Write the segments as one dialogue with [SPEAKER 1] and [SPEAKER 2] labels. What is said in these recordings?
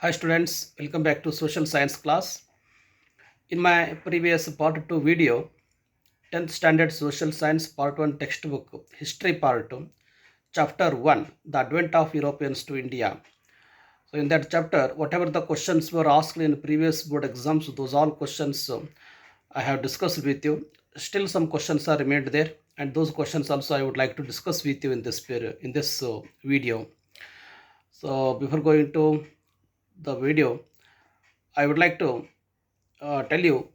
[SPEAKER 1] Hi students, welcome back to social science class. In my previous part 2 video, 10th standard social science part 1 textbook, history part 2, chapter 1, the advent of Europeans to India. So in that chapter, whatever the questions were asked in previous board exams, those all questions uh, I have discussed with you. Still some questions are remained there and those questions also I would like to discuss with you in this period, in this uh, video. So before going to the video, I would like to uh, tell you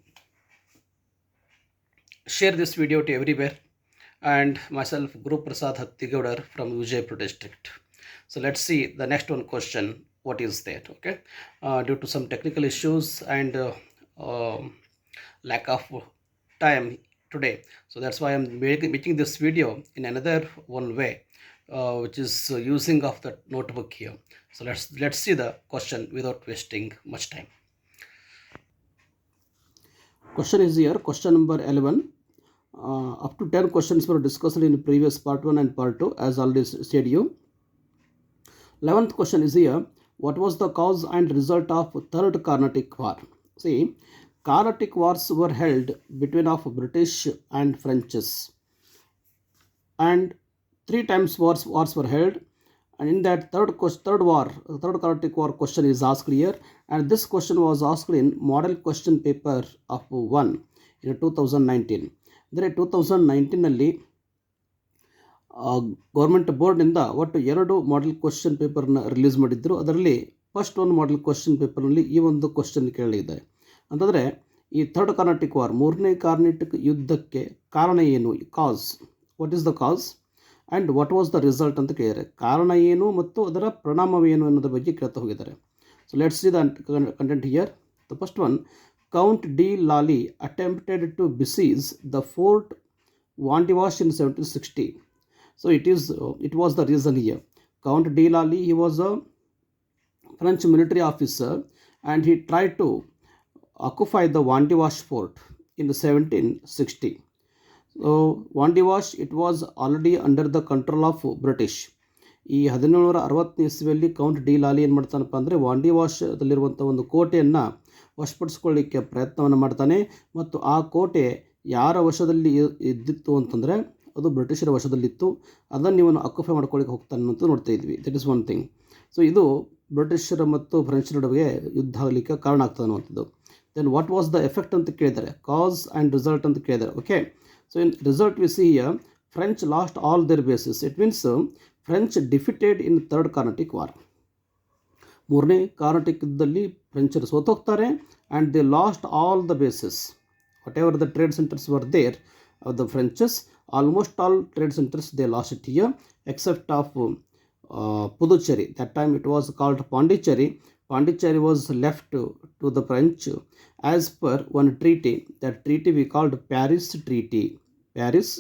[SPEAKER 1] share this video to everywhere and myself Guru Prasad Hattigaudar from Vijaypur district. So let's see the next one question. What is that? Okay, uh, due to some technical issues and uh, um lack of time today, so that's why I'm making this video in another one way, uh, which is uh, using of the notebook here. So let's let's see the question without wasting much time. Question is here, question number 11. Uh, up to 10 questions were discussed in previous part 1 and part 2 as already said you. 11th question is here, what was the cause and result of third Carnatic War? See, Carnatic Wars were held between of British and Frenches and three times wars, wars were held and in that third third war third Carnatic War question is asked here and this question was asked in model question paper of 1 in 2019 ಅಂದರೆ two thousand ನೈನ್ಟೀನಲ್ಲಿ government ಬೋರ್ಡ್ನಿಂದ ಒಟ್ಟು ಎರಡು model question ಪೇಪರ್ನ release ಮಾಡಿದ್ದರು ಅದರಲ್ಲಿ first ಒಂದು model question ಪೇಪರ್ನಲ್ಲಿ ಈ ಒಂದು ಕ್ವಶನ್ ಕೇಳಿದೆ ಅಂತಂದರೆ ಈ ಥರ್ಡ್ ಕಾರ್ನಾಟಿಕ್ ವಾರ್ ಮೂರನೇ ಕಾರ್ನಾಟಿಕ್ ಯುದ್ಧಕ್ಕೆ ಕಾರಣ ಏನು cause what is the cause and what was the result ಅಂತ ಕೇಳಿದ್ದಾರೆ ಕಾರಣ ಏನು ಮತ್ತು ಅದರ ಪರಿಣಾಮವೇನು ಅನ್ನೋದ್ರ ಬಗ್ಗೆ ಕೇಳ್ತಾ ಹೋಗಿದ್ದಾರೆ so let's see the content here the first one Count D. Lally attempted to besiege the fort Wandiwash in 1760. So it is uh, it was the reason here. Count D. Lally he was a French military officer and he tried to occupy the Wandiwash fort in 1760. So Wandiwash it was already under the control of British ಈ ಹದಿನೇಳುನೂರ ಅರವತ್ತನೇ ಇಸ್ವಿಯಲ್ಲಿ count de ಲಾಲಿ ಏನು ಮಾಡ್ತಾನಪ್ಪ ಅಂದರೆ ವಾಂಡಿವಾಶದಲ್ಲಿರುವಂಥ ಒಂದು ಕೋಟೆಯನ್ನು ವಶಪಡಿಸ್ಕೊಳ್ಳಿಕ್ಕೆ ಪ್ರಯತ್ನವನ್ನು ಮಾಡ್ತಾನೆ. ಮತ್ತು ಆ ಕೋಟೆ ಯಾರ ವಶದಲ್ಲಿ ಇದ್ದಿತ್ತು ಅಂತಂದರೆ ಅದು ಬ್ರಿಟಿಷರ ವಶದಲ್ಲಿತ್ತು. ಅದನ್ನು ಇವನು ಅಕ್ಯುಪೈ ಮಾಡ್ಕೊಳ್ಳಿಕ್ಕೆ ಹೋಗ್ತಾನೆ ಅಂತ ನೋಡ್ತಾ ಇದ್ವಿ. That is one thing so ಇದು ಬ್ರಿಟಿಷರ ಮತ್ತು ಫ್ರೆಂಚರ ನಡುವೆ ಯುದ್ಧ ಆಗಲಿಕ್ಕೆ ಕಾರಣ ಆಗ್ತದೆ ಅನ್ನುವಂಥದ್ದು. Then what was the effect ಅಂತ ಕೇಳಿದ್ದಾರೆ. ಕಾಸ್ ಆ್ಯಂಡ್ ರಿಸಲ್ಟ್ ಅಂತ ಕೇಳಿದ್ದಾರೆ. Okay so in result we see French lost all their basis it means French defeated in third Carnatic war ಮೂರನೇ ಕಾರ್ನಾಟಿಕ್ ಯುದ್ಧದಲ್ಲಿ ಫ್ರೆಂಚರು ಸೋತೋಗ್ತಾರೆ and they lost all the bases whatever the trade centres were there of the Frenches almost all trade centres they lost it here except of Puducherry that time it was called Pondicherry Pondicherry was left to the French as per one treaty that treaty we called Paris treaty Paris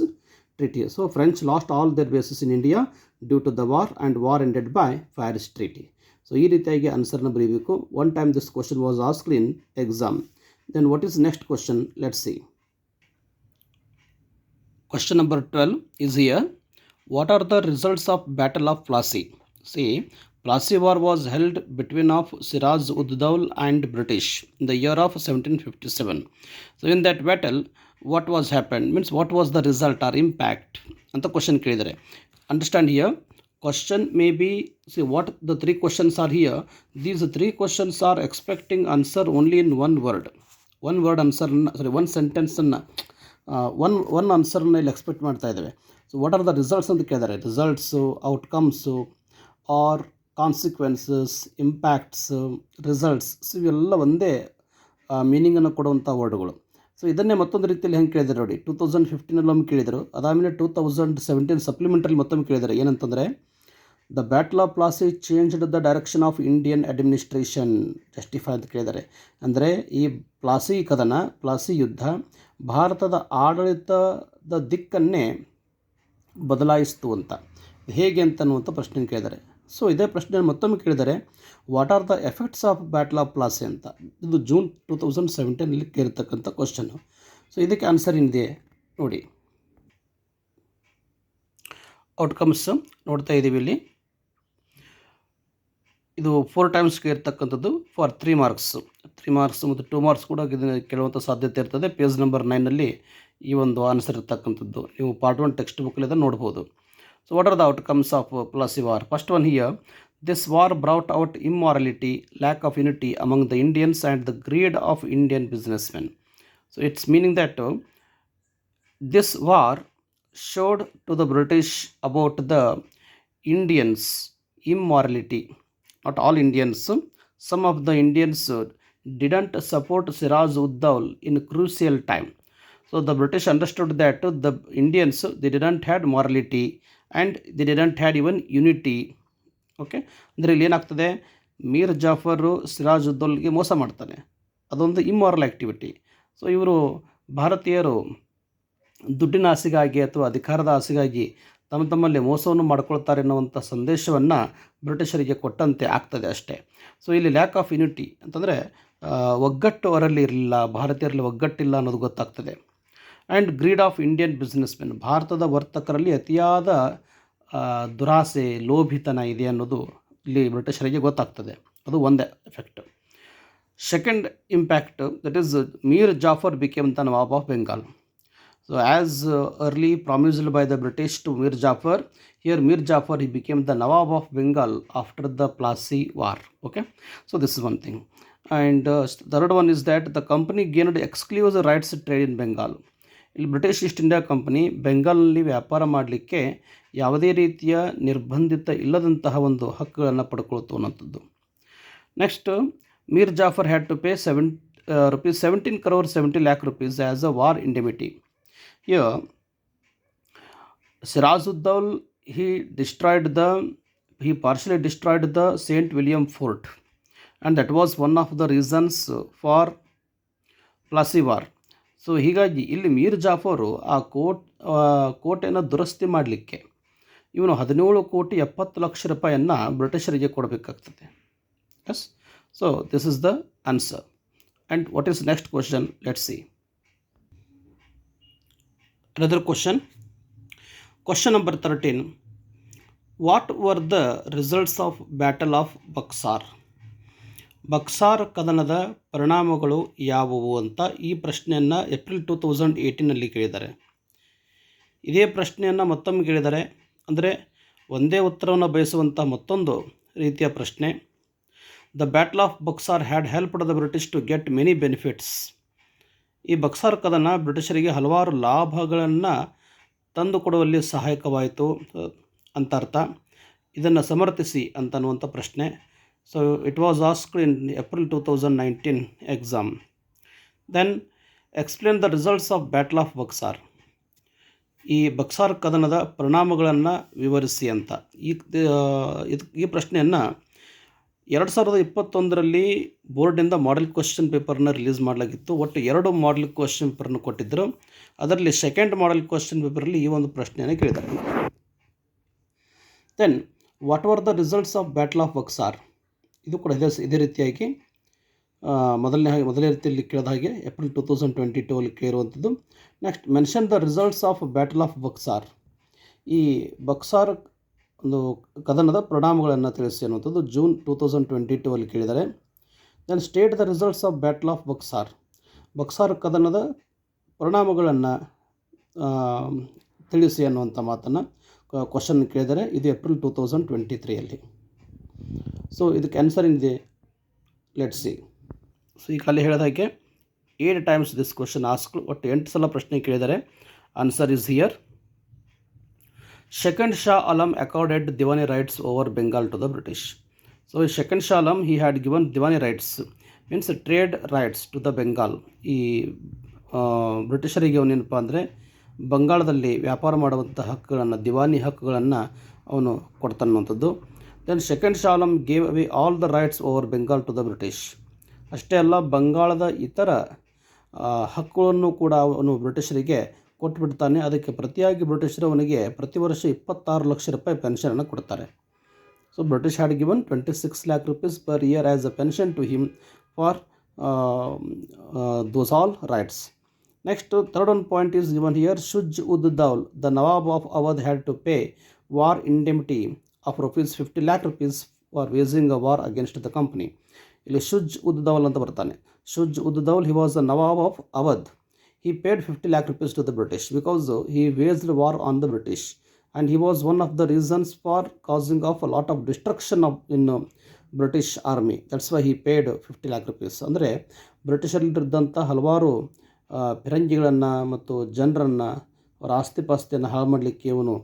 [SPEAKER 1] treaty. So French lost all their bases in India due to the war and war ended by Paris Treaty. So ಈ ರೀತಿಯಾಗಿ ಆನ್ಸರ್ನ ಬರೀಬೇಕು one time this question was asked in exam then what is next question let see question number twelve is here. What are the results of Battle of Plassey? See, Plassey War was held between of Siraj ud Daul and British in the year of 1757. So in that battle, what was happen means what was the result or impact ಅಂತ question ಕೇಳಿದರೆ understand here question may be see what the three questions are here these three questions are expecting answer only in one word one word ಆನ್ಸರ್ನ sorry one ಸೆಂಟೆನ್ಸನ್ನು one one ಆನ್ಸರ್ನ ಇಲ್ಲಿ expect ಮಾಡ್ತಾ ಇದ್ದೇವೆ. So what are the results ಅಂತ ಕೇಳಿದ್ದಾರೆ. Results outcomes or consequences impacts results ಇವೆಲ್ಲ ಒಂದೇ ಮೀನಿಂಗನ್ನು ಕೊಡುವಂಥ ವರ್ಡ್ಗಳು ಸೊ ಇದನ್ನೇ ಮತ್ತೊಂದು ರೀತಿಯಲ್ಲಿ ಹೆಂಗೆ ಕೇಳಿದ್ರು ನೋಡಿ ಟೂ ತೌಸಂಡ್ ಫಿಫ್ಟೀನಲ್ಲಿ ಒಮ್ಮೆ ಕೇಳಿದರು. ಅದಾದಮೇಲೆ ಟೂ ತೌಸಂಡ್ ಸೆವೆಂಟೀನ್ ಸಪ್ಲಿಮೆಂಟ್ರಲ್ಲಿ ಮತ್ತೊಮ್ಮೆ ಕೇಳಿದ್ದಾರೆ. ಏನಂತಂದರೆ the battle of Plassey changed the direction of Indian administration justify ಅಂತ ಕೇಳಿದ್ದಾರೆ. ಅಂದರೆ, ಈ ಪ್ಲಾಸಿ ಕದನ ಪ್ಲಾಸಿ ಯುದ್ಧ, ಭಾರತದ ಆಡಳಿತದ ದಿಕ್ಕನ್ನೇ ಬದಲಾಯಿಸ್ತು ಅಂತ. ಹೇಗೆ ಅಂತ ಅನ್ನುವಂಥ ಪ್ರಶ್ನೆ ಕೇಳಿದ್ದಾರೆ. ಸೊ ಇದೇ ಪ್ರಶ್ನೆ ಮತ್ತೊಮ್ಮೆ ಕೇಳಿದರೆ what are the effects of battle of Plassey ಅಂತ. ಇದು ಜೂನ್ ಟೂ ತೌಸಂಡ್ ಸೆವೆಂಟೀನಲ್ಲಿ ಕೇಳಿರ್ತಕ್ಕಂಥ ಕ್ವಶನ್ನು ಸೊ ಇದಕ್ಕೆ ಆನ್ಸರ್ ಏನಿದೆ ನೋಡಿ. ಔಟ್ಕಮ್ಸ್ ನೋಡ್ತಾ ಇದ್ದೀವಿ ಇಲ್ಲಿ. ಇದು ಫೋರ್ ಟೈಮ್ಸ್ಗೆ ಇರ್ತಕ್ಕಂಥದ್ದು for three marks three marks ಮತ್ತು ಟೂ ಮಾರ್ಕ್ಸ್ ಕೂಡ ಇದನ್ನು ಕೇಳುವಂಥ ಸಾಧ್ಯತೆ ಇರ್ತದೆ. ಪೇಜ್ ನಂಬರ್ ನೈನಲ್ಲಿ ಈ ಒಂದು ಆನ್ಸರ್ ಇರ್ತಕ್ಕಂಥದ್ದು. ನೀವು ಪಾರ್ಟ್ ಒನ್ ಟೆಕ್ಸ್ಟ್ ಬುಕ್ಕಲ್ಲಿ ನೋಡ್ಬೋದು. So, what are the outcomes of uh, Plasi War? First one here this war brought out immorality, lack of unity among the Indians, and the greed of Indian businessmen. So, it's meaning that uh, this war showed to the British about the Indians' immorality. Not all Indians, uh, some of the Indians uh, didn't support Siraj Uddhav in crucial time. So the British understood that the Indians they didn't had morality and they didn't had even unity okay ಅಂದರೆ ಇಲ್ಲಿ ಏನಾಗ್ತದೆ? ಮೀರ್ ಜಾಫರು ಸಿರಾಜ್ ಉದ್ದೌಲ್ಗೆ ಮೋಸ ಮಾಡ್ತಾನೆ ಅದೊಂದು immoral activity so ಇವರು ಭಾರತೀಯರು ದುಡ್ಡಿನ ಆಸೆಗಾಗಿ ಅಥವಾ ಅಧಿಕಾರದ ಆಸೆಗಾಗಿ ತಮ್ಮ ತಮ್ಮಲ್ಲಿ ಮೋಸವನ್ನು ಮಾಡ್ಕೊಳ್ತಾರೆ ಎನ್ನುವಂಥ ಸಂದೇಶವನ್ನು ಬ್ರಿಟಿಷರಿಗೆ ಕೊಟ್ಟಂತೆ ಆಗ್ತದೆ ಅಷ್ಟೇ. ಸೊ ಇಲ್ಲಿ ಲ್ಯಾಕ್ ಆಫ್ ಯುನಿಟಿ ಅಂತಂದರೆ ಒಗ್ಗಟ್ಟು ಅವರಲ್ಲಿ ಇರಲಿಲ್ಲ, ಭಾರತೀಯರಲ್ಲಿ ಒಗ್ಗಟ್ಟಿಲ್ಲ ಅನ್ನೋದು ಗೊತ್ತಾಗ್ತದೆ. And greed of Indian businessmen ಭಾರತದ ವರ್ತಕರಲ್ಲಿ ಅತಿಯಾದ ದುರಾಸೆ, ಲೋಭಿತನ ಇದೆ ಅನ್ನೋದು ಇಲ್ಲಿ ಬ್ರಿಟಿಷರಿಗೆ ಗೊತ್ತಾಗ್ತದೆ. ಅದು ಒಂದೇ effect second impact that is Mir Jafar became the Nawab of Bengal so as early promised by the British to Mir Jafar here Mir Jafar he became the Nawab of Bengal after the Plassey war okay so this is one thing and third one is that the company gained exclusive rights trade in Bengal ಇಲ್ಲಿ British East India company ಬೆಂಗಾಲ್ನಲ್ಲಿ ವ್ಯಾಪಾರ ಮಾಡಲಿಕ್ಕೆ ಯಾವುದೇ ರೀತಿಯ ನಿರ್ಬಂಧಿತ ಇಲ್ಲದಂತಹ ಒಂದು ಹಕ್ಕುಗಳನ್ನು ಪಡ್ಕೊಳ್ತು ಅನ್ನೋಂಥದ್ದು next Mir Jafar had to pay seven rupees seventeen crore seventy lakh rupees as a war indemnity ಯ Sirajuddaulah he destroyed the he partially destroyed the Saint William fort and that was one of the reasons for Plassey war so ಹೀಗಾಗಿ ಇಲ್ಲಿ ಮೀರ್ ಜಾಫರು ಆ coat ಕೋಟೆಯನ್ನು ದುರಸ್ತಿ ಮಾಡಲಿಕ್ಕೆ ಇವನು ಹದಿನೇಳು ಕೋಟಿ ಎಪ್ಪತ್ತು ಲಕ್ಷ ರೂಪಾಯಿಯನ್ನು ಬ್ರಿಟಿಷರಿಗೆ ಕೊಡಬೇಕಾಗ್ತದೆ. Yes so this is the answer and what is next question let see another question question number thirteen what were the results of battle of Buxar Buxar ಕದನದ ಪರಿಣಾಮಗಳು ಯಾವುವು ಅಂತ ಈ ಪ್ರಶ್ನೆಯನ್ನು ಏಪ್ರಿಲ್ ಟೂ ತೌಸಂಡ್ ಏಯ್ಟೀನಲ್ಲಿ ಕೇಳಿದ್ದಾರೆ. ಇದೇ ಪ್ರಶ್ನೆಯನ್ನು ಮತ್ತೊಮ್ಮೆ ಕೇಳಿದರೆ, ಅಂದರೆ ಒಂದೇ ಉತ್ತರವನ್ನು ಬಯಸುವಂಥ ಮತ್ತೊಂದು ರೀತಿಯ ಪ್ರಶ್ನೆ. The battle of Buxar had helped the British to get many benefits ಈ ಬಕ್ಸಾರ್ ಕದನ ಬ್ರಿಟಿಷರಿಗೆ ಹಲವಾರು ಲಾಭಗಳನ್ನು ತಂದುಕೊಡುವಲ್ಲಿ ಸಹಾಯಕವಾಯಿತು ಅಂತ ಅರ್ಥ. ಇದನ್ನು ಸಮರ್ಥಿಸಿ ಅಂತನ್ನುವಂಥ ಪ್ರಶ್ನೆ. Was asked in April two thousand nineteen exam then explain the results of battle of Buxar ಈ ಬಕ್ಸಾರ್ ಕದನದ ಪರಿಣಾಮಗಳನ್ನು ವಿವರಿಸಿ ಅಂತ. ಈ, ಇದು ಈ ಪ್ರಶ್ನೆಯನ್ನು ಎರಡು ಸಾವಿರದ ಇಪ್ಪತ್ತೊಂದರಲ್ಲಿ ಬೋರ್ಡಿಂದ ಮಾಡೆಲ್ ಕ್ವಶನ್ ಪೇಪರ್ನ ರಿಲೀಸ್ ಮಾಡಲಾಗಿತ್ತು. ಒಟ್ಟು ಎರಡು ಮಾಡೆಲ್ ಕ್ವಶನ್ ಪೇಪರ್ನ ಕೊಟ್ಟಿದ್ದರು ಅದರಲ್ಲಿ ಸೆಕೆಂಡ್ ಮಾಡೆಲ್ ಕ್ವಶನ್ ಪೇಪರಲ್ಲಿ ಈ ಒಂದು ಪ್ರಶ್ನೆಯನ್ನು ಕೇಳಿದ್ದಾರೆ. Then what are the results of battle of Buxar ಇದು ಕೂಡ ಇದೇ ಇದೇ ರೀತಿಯಾಗಿ ಮೊದಲನೇ ಹಾಗೆ ಮೊದಲನೇ ರೀತಿಯಲ್ಲಿ ಕೇಳಿದ ಹಾಗೆ April two thousand twenty two ಅಲ್ಲಿ ಕೇಳಿರುವಂಥದ್ದು. Next, mention the results of battle of Buxar. ಈ ಬಕ್ಸಾರ್ ಒಂದು ಕದನದ ಪರಿಣಾಮಗಳನ್ನು ತಿಳಿಸಿ ಅನ್ನುವಂಥದ್ದು June two thousand twenty two ಅಲ್ಲಿ ಕೇಳಿದ್ದಾರೆ. Then state the results of battle of Buxar Buxar ಕದನದ ಪರಿಣಾಮಗಳನ್ನು ತಿಳಿಸಿ ಅನ್ನುವಂಥ ಮಾತನ್ನು ಕ್ವಶನ್ ಕೇಳಿದರೆ ಇದು ಏಪ್ರಿಲ್ ಟೂ ತೌಸಂಡ್ ಟ್ವೆಂಟಿ ತ್ರೀಯಲ್ಲಿ ಸೊ ಇದಕ್ಕೆ ಆನ್ಸರ್ ಏನಿದೆ? ಲೆಟ್ ಸಿ ಸೊ ಈಗ ಅಲ್ಲಿ ಹೇಳಿದ ಹಾಗೆ eight times this question ask ಒಟ್ಟು ಎಂಟು ಸಲ ಪ್ರಶ್ನೆ ಕೇಳಿದ್ದಾರೆ answer is here Second Shah accorded Diwani rights over Bengal to the British so ಈ second Shah Alam he had given Diwani rights means trade rights to the Bengal ಈ ಬ್ರಿಟಿಷರಿಗೆ ಅವನೇನಪ್ಪ ಅಂದರೆ ಬಂಗಾಳದಲ್ಲಿ ವ್ಯಾಪಾರ ಮಾಡುವಂಥ ಹಕ್ಕುಗಳನ್ನು, ದಿವಾನಿ ಹಕ್ಕುಗಳನ್ನು ಅವನು ಕೊಡ್ತಾನಂಥದ್ದು then second Shah Alam gave away all the rights over Bengal to the British ಅಷ್ಟೇ ಅಲ್ಲ, ಬಂಗಾಳದ ಇತರ ಹಕ್ಕುಗಳನ್ನು ಕೂಡ ಅವನು ಬ್ರಿಟಿಷರಿಗೆ ಕೊಟ್ಟುಬಿಡ್ತಾನೆ ಅದಕ್ಕೆ ಪ್ರತಿಯಾಗಿ ಬ್ರಿಟಿಷರು ಅವನಿಗೆ ಪ್ರತಿ ವರ್ಷ ಇಪ್ಪತ್ತಾರು ಲಕ್ಷ ರೂಪಾಯಿ ಪೆನ್ಷನನ್ನು ಕೊಡ್ತಾರೆ. So British had given twenty six lakh rupees per year as a pension to him for those all rights next third one point is given here Shujauddaulah the Nawab of Awadh had to pay war indemnity of rupees fifty lakh rupees for waging a war against the company ಇಲ್ಲಿ ಶುಜ್ ಉದ್ ದೌಲ್ ಅಂತ ಬರ್ತಾನೆ Shujauddaulah he was the Nawab of Awadh he paid fifty lakh rupees to the British because he waged war on the British and he was one of the reasons for causing of a lot of destruction of in British army that's why he paid fifty lakh rupees ಅಂದರೆ ಬ್ರಿಟಿಷಲ್ಲಿರಿದ್ದಂಥ ಹಲವಾರು ಫಿರಂಗಿಗಳನ್ನು ಮತ್ತು ಜನರನ್ನು, ಅವರ ಆಸ್ತಿ ಪಾಸ್ತಿಯನ್ನು ಹಾಳು ಮಾಡಲಿಕ್ಕೆ ಇವನು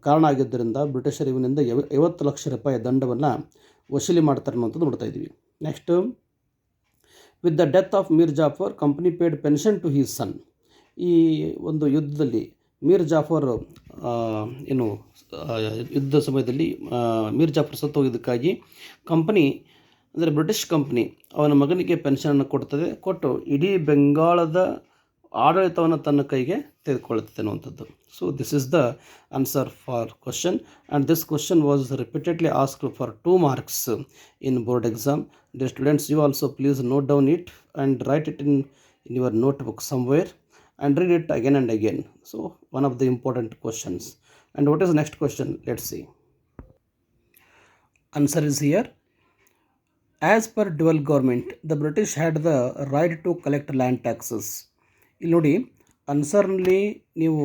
[SPEAKER 1] ಕಾರಣ ಆಗಿದ್ದರಿಂದ ಬ್ರಿಟಿಷರು ಇವನಿಂದ ಐವ- ಐವತ್ತು ಲಕ್ಷ ರೂಪಾಯಿ ದಂಡವನ್ನು ವಸೂಲಿ ಮಾಡ್ತಾರೆ ಅನ್ನೋಂಥದ್ದು ನೋಡ್ತಾ ಇದ್ದೀವಿ. Next, with the death of Mir Jafar, company paid pension to his son. ಈ ಒಂದು ಯುದ್ಧದಲ್ಲಿ ಮೀರ್ ಜಾಫರ್ ಏನು ಯುದ್ಧ ಸಮಯದಲ್ಲಿ ಮೀರ್ ಜಾಫರ್ ಸತ್ತು ಹೋಗಿದ್ದಕ್ಕಾಗಿ ಕಂಪನಿ, ಅಂದರೆ ಬ್ರಿಟಿಷ್ ಕಂಪ್ನಿ ಅವನ ಮಗನಿಗೆ ಪೆನ್ಷನನ್ನು ಕೊಡ್ತದೆ. ಕೊಟ್ಟು ಇಡೀ ಬೆಂಗಾಳದ ಆಡಳಿತವನ್ನು ತನ್ನ ಕೈಗೆ ತೆಗೆದುಕೊಳ್ಳುತ್ತದೆ ಅನ್ನುವಂಥದ್ದು. So this is the answer for question and this question was repeatedly ask for two marks in board exam the students you also please note down it and write it in in your notebook somewhere and read it again and again so one of the important questions and what is next question let see answer is here as per dual government the British had the right to collect land taxes ಇಲ್ಲಿ ನೋಡಿ, ಅನ್ಸರ್ನಲ್ಲಿ ನೀವು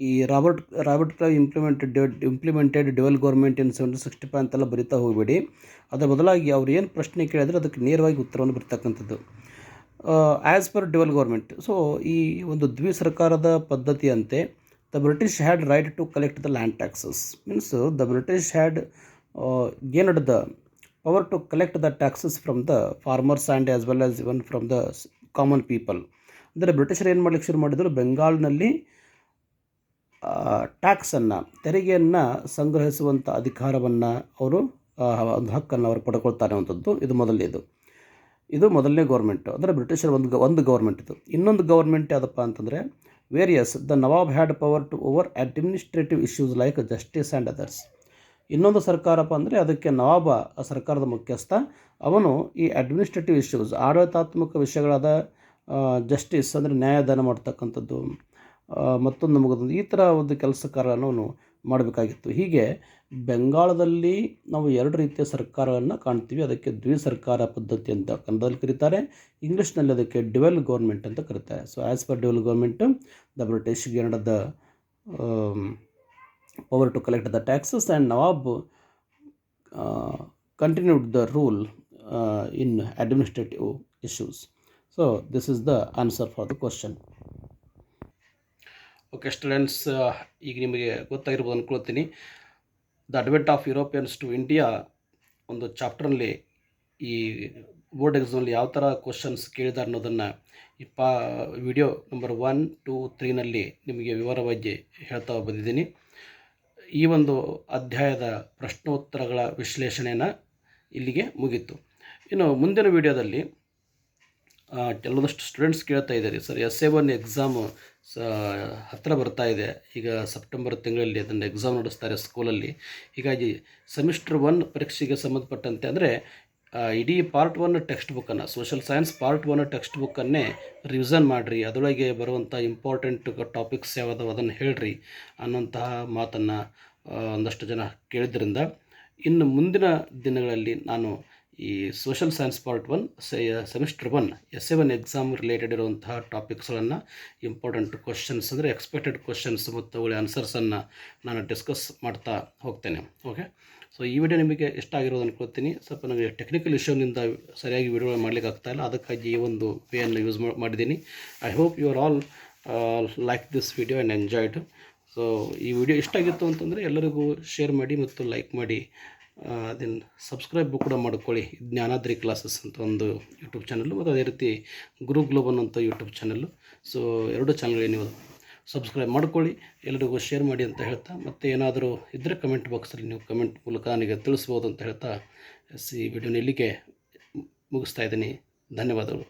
[SPEAKER 1] ಈ Robert Robert Clive implemented implemented dual government in seventeen sixty five ಅಂತೆಲ್ಲ ಬರಿತಾ ಹೋಗಬೇಡಿ. ಅದರ ಬದಲಾಗಿ ಅವ್ರು ಏನು ಪ್ರಶ್ನೆ ಕೇಳಿದ್ರೆ ಅದಕ್ಕೆ ನೇರವಾಗಿ ಉತ್ತರವನ್ನು ಬರ್ತಕ್ಕಂಥದ್ದು. As per dual government so ಈ ಒಂದು ದ್ವಿ ಸರ್ಕಾರದ ಪದ್ಧತಿಯಂತೆ the British had right to collect the land taxes means the British had gained the power to collect the taxes from the farmers and as well as even from the common people ಅಂದರೆ ಬ್ರಿಟಿಷರು ಏನು ಮಾಡ್ಲಿಕ್ಕೆ ಶುರು ಮಾಡಿದರು? ಬೆಂಗಾಲ್ನಲ್ಲಿ ಟ್ಯಾಕ್ಸನ್ನು, ತೆರಿಗೆಯನ್ನು ಸಂಗ್ರಹಿಸುವಂಥ ಅಧಿಕಾರವನ್ನು ಅವರು ಒಂದು ಹಕ್ಕನ್ನು ಅವರು ಪಡ್ಕೊಳ್ತಾರೆ ಅಂಥದ್ದು ಇದು ಮೊದಲನೇದು ಇದು ಮೊದಲನೇ ಗೌರ್ಮೆಂಟ್. ಅಂದರೆ ಬ್ರಿಟಿಷರ ಒಂದು ಒಂದು ಗೌರ್ಮೆಂಟ್ ಇದು. ಇನ್ನೊಂದು ಗೌರ್ಮೆಂಟ್ ಯಾವುದಪ್ಪ ಅಂತಂದರೆ various the Nawab had power to over administrative issues like justice and others ಇನ್ನೊಂದು ಸರ್ಕಾರಪ್ಪ ಅಂದರೆ, ಅದಕ್ಕೆ ನವಾಬ ಸರ್ಕಾರದ ಮುಖ್ಯಸ್ಥ. ಅವನು ಈ ಅಡ್ಮಿನಿಸ್ಟ್ರೇಟಿವ್ ಇಶ್ಯೂಸ್ ಆಡಳಿತಾತ್ಮಕ ವಿಷಯಗಳಾದ ಜಸ್ಟಿಸ್ ಅಂದರೆ ನ್ಯಾಯದಾನ ಮಾಡ್ತಕ್ಕಂಥದ್ದು. ಮತ್ತೊಂದು ಮುಗಿದೊಂದು ಈ ಥರ ಒಂದು ಕೆಲಸ ಕಾರ್ಯವನ್ನು ಮಾಡಬೇಕಾಗಿತ್ತು. ಹೀಗೆ ಬೆಂಗಾಳದಲ್ಲಿ ನಾವು ಎರಡು ರೀತಿಯ ಸರ್ಕಾರವನ್ನು ಕಾಣ್ತೀವಿ. ಅದಕ್ಕೆ ದ್ವಿ ಸರ್ಕಾರ ಪದ್ಧತಿ ಅಂತ ಕನ್ನಡದಲ್ಲಿ ಕರೀತಾರೆ. ಇಂಗ್ಲೀಷ್ನಲ್ಲಿ ಅದಕ್ಕೆ ಡಿವೆಲ್ ಗೌರ್ಮೆಂಟ್ ಅಂತ ಕರೀತಾರೆ. So as per dual government the British gained the power to collect the taxes and Nawab continued the rule in administrative issues. So, this is the answer for the question. Okay students ಈಗ ನಿಮಗೆ ಗೊತ್ತಾಗಿರ್ಬೋದು ಅಂದ್ಕೊಳ್ತೀನಿ the advent of Europeans to India ಒಂದು ಚಾಪ್ಟರ್ನಲ್ಲಿ ಈ board ಎಕ್ಸಾಮಲ್ಲಿ ಯಾವ ಥರ ಕ್ವಶನ್ಸ್ ಕೇಳಿದ್ದಾರೆ ಅನ್ನೋದನ್ನು ಈ ಪಾ ವಿಡಿಯೋ ನಂಬರ್ ಒನ್ ಟೂ ತ್ರೀನಲ್ಲಿ ನಿಮಗೆ ವಿವರವಾಗಿ ಹೇಳ್ತಾ ಬಂದಿದ್ದೀನಿ. ಈ ಒಂದು ಅಧ್ಯಾಯದ ಪ್ರಶ್ನೋತ್ತರಗಳ ವಿಶ್ಲೇಷಣೆನ ಇಲ್ಲಿಗೆ ಮುಗೀತು. ಇನ್ನು ಮುಂದಿನ ವಿಡಿಯೋದಲ್ಲಿ ಕೆಲವೊಂದಷ್ಟು ಸ್ಟೂಡೆಂಟ್ಸ್ ಕೇಳ್ತಾ ಇದ್ದಾರೆ. Sir S A one exam ಸ, ಹತ್ತಿರ ಬರ್ತಾ ಇದೆ. ಈಗ ಸೆಪ್ಟೆಂಬರ್ ತಿಂಗಳಲ್ಲಿ ಅದನ್ನು ಎಕ್ಸಾಮ್ ನಡೆಸ್ತಾರೆ ಸ್ಕೂಲಲ್ಲಿ ಹೀಗಾಗಿ ಸೆಮಿಸ್ಟರ್ ಒನ್ ಪರೀಕ್ಷೆಗೆ ಸಂಬಂಧಪಟ್ಟಂತೆ ಅಂದರೆ ಇಡೀ ಪಾರ್ಟ್ ಒನ್ ಟೆಕ್ಸ್ಟ್ ಬುಕ್ಕನ್ನು social science part one text ಬುಕ್ಕನ್ನೇ revision ಮಾಡಿರಿ. ಅದರೊಳಗೆ ಬರುವಂಥ ಇಂಪಾರ್ಟೆಂಟ್ ಟಾಪಿಕ್ಸ್ ಯಾವುದೋ ಅದನ್ನು ಹೇಳ್ರಿ ಅನ್ನೋಂತಹ ಮಾತನ್ನು ಒಂದಷ್ಟು ಜನ ಕೇಳಿದ್ರಿಂದ, ಇನ್ನು ಮುಂದಿನ ದಿನಗಳಲ್ಲಿ ನಾನು ಈ social science part one semester one S A one exam related ಇರುವಂತಹ ಟಾಪಿಕ್ಸ್ಗಳನ್ನು ಇಂಪಾರ್ಟೆಂಟ್ ಕ್ವಶನ್ಸ್ ಅಂದರೆ ಎಕ್ಸ್ಪೆಕ್ಟೆಡ್ ಕ್ವಶನ್ಸ್ ಮತ್ತು ಅವುಗಳ ಆನ್ಸರ್ಸನ್ನು ನಾನು ಡಿಸ್ಕಸ್ ಮಾಡ್ತಾ ಹೋಗ್ತೇನೆ. ಓಕೆ ಸೊ ಈ ವಿಡಿಯೋ ನಿಮಗೆ ಇಷ್ಟ ಆಗಿರೋದು ಅನ್ಕೊಳ್ತೀನಿ. ಸ್ವಲ್ಪ ನನಗೆ ಟೆಕ್ನಿಕಲ್ ಇಶ್ಯೂನಿಂದ ಸರಿಯಾಗಿ ವಿಡಿಯೋ ಮಾಡಲಿಕ್ಕೆ ಆಗ್ತಾ ಇಲ್ಲ. ಅದಕ್ಕಾಗಿ ಈ ಒಂದು ವೇಯನ್ನು ಯೂಸ್ ಮಾಡಿದ್ದೀನಿ. I hope you are all like this video and enjoyed so ಈ ವಿಡಿಯೋ ಇಷ್ಟ ಆಗಿತ್ತು ಅಂತಂದರೆ ಎಲ್ಲರಿಗೂ ಶೇರ್ ಮಾಡಿ ಮತ್ತು ಲೈಕ್ ಮಾಡಿ. ಅದನ್ನು ಸಬ್ಸ್ಕ್ರೈಬ್ ಕೂಡ ಮಾಡ್ಕೊಳ್ಳಿ. ಜ್ಞಾನಾದ್ರಿ ಕ್ಲಾಸಸ್ ಅಂತ ಒಂದು ಯೂಟ್ಯೂಬ್ ಚಾನಲ್ಲು ಮತ್ತು ಅದೇ ರೀತಿ ಗುರು ಗ್ಲೋಬನ್ ಅಂತ ಯೂಟ್ಯೂಬ್ ಚಾನಲ್ಲು ಸೊ ಎರಡು ಚಾನಲ್ಗೆ ನೀವು ಸಬ್ಸ್ಕ್ರೈಬ್ ಮಾಡ್ಕೊಳ್ಳಿ. ಎಲ್ಲರಿಗೂ ಶೇರ್ ಮಾಡಿ ಅಂತ ಹೇಳ್ತಾ, ಮತ್ತು ಏನಾದರೂ ಇದ್ದರೆ ಕಮೆಂಟ್ ಬಾಕ್ಸಲ್ಲಿ ನೀವು ಕಮೆಂಟ್ ಮೂಲಕ ನನಗೆ ತಿಳಿಸ್ಬೋದು ಅಂತ ಹೇಳ್ತಾ ಈ ವಿಡಿಯೋನ ಇಲ್ಲಿಗೆ ಮುಗಿಸ್ತಾ ಇದ್ದೀನಿ. ಧನ್ಯವಾದಗಳು.